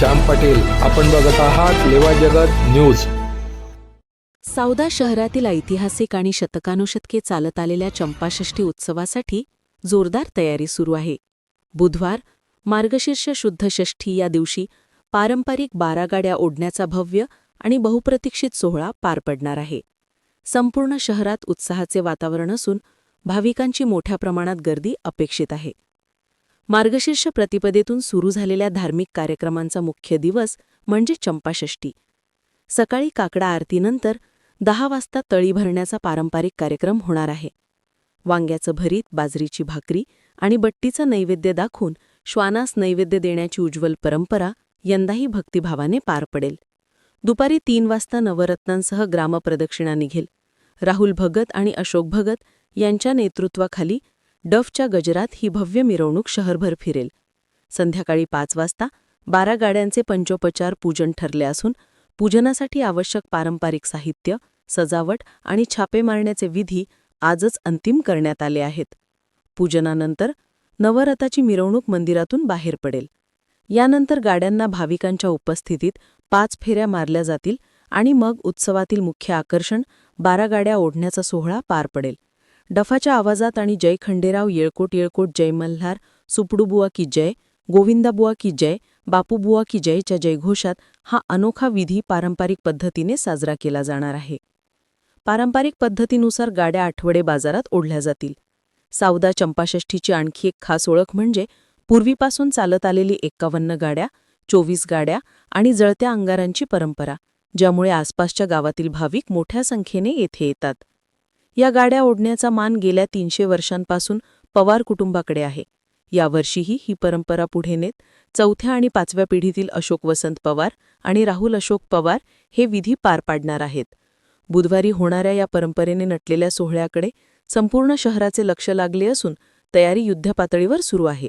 श्याम पाटील. आपण बघत आहात लेवा जगत न्यूज. सावदा शहरातील ऐतिहासिक आणि शतकानुशतके चालत आलेल्या चंपाषष्ठी उत्सवासाठी जोरदार तयारी सुरू आहे. बुधवार मार्गशीर्ष शुद्ध षष्ठी या दिवशी पारंपरिक बारा गाड्या ओढण्याचा भव्य आणि बहुप्रतीक्षित सोहळा पार पडणार आहे. संपूर्ण शहरात उत्साहाचे वातावरण असून भाविकांची मोठ्या प्रमाणात गर्दी अपेक्षित आहे. मार्गशीर्ष प्रतिपदेतून सुरू झालेल्या धार्मिक कार्यक्रमांचा मुख्य दिवस म्हणजे चंपाषष्ठी. सकाळी काकडा आरतीनंतर दहा वाजता तळी भरण्याचा पारंपरिक कार्यक्रम होणार आहे. वांग्याचं भरीत बाजरीची भाकरी आणि बट्टीचं नैवेद्य दाखवून श्वानास नैवेद्य देण्याची उज्ज्वल परंपरा यंदाही भक्तिभावाने पार पडेल. दुपारी तीन वाजता नवरत्नांसह ग्रामप्रदक्षिणा निघेल. राहुल भगत आणि अशोक भगत यांच्या नेतृत्वाखाली डफच्या गजरात ही भव्य मिरवणूक शहरभर फिरेल. संध्याकाळी पाच वाजता बारा गाड्यांचे पंचोपचार पूजन ठरले असून पूजनासाठी आवश्यक पारंपरिक साहित्य सजावट आणि छापे मारण्याचे विधी आजच अंतिम करण्यात आले आहेत. पूजनानंतर नवरथाची मिरवणूक मंदिरातून बाहेर पडेल. यानंतर गाड्यांना भाविकांच्या उपस्थितीत पाच फेऱ्या मारल्या जातील आणि मग उत्सवातील मुख्य आकर्षण बारा गाड्या ओढण्याचा सोहळा पार पडेल. डफाच्या आवाजात आणि जय खंडेराव येळकोट येळकोट जय मल्हार सुपडूबुवा की जय गोविंदाबुवा की जय बापूबुवा की जयच्या जयघोषात हा अनोखा विधी पारंपरिक पद्धतीने साजरा केला जाणार आहे. पारंपरिक पद्धतीनुसार गाड्या आठवडे बाजारात ओढल्या जातील. सावदा चंपाषष्ठीची आणखी एक खास ओळख म्हणजे पूर्वीपासून चालत आलेली एक्कावन्न गाड्या चोवीस गाड्या आणि जळत्या अंगारांची परंपरा ज्यामुळे आसपासच्या गावातील भाविक मोठ्या संख्येने येथे येतात. या गाड्या ओढण्याचा मान गेल्या तीनशे वर्षांपासून पवार कुटुंबाकडे आहे. यावर्षीही ही परंपरा पुढे नेत चौथ्या आणि पाचव्या पिढीतील अशोक वसंत पवार आणि राहुल अशोक पवार हे विधी पार पाडणार आहेत. बुधवारी होणाऱ्या या परंपरेने नटलेल्या सोहळ्याकडे संपूर्ण शहराचे लक्ष लागले असून तयारी युद्धपातळीवर सुरू आहे.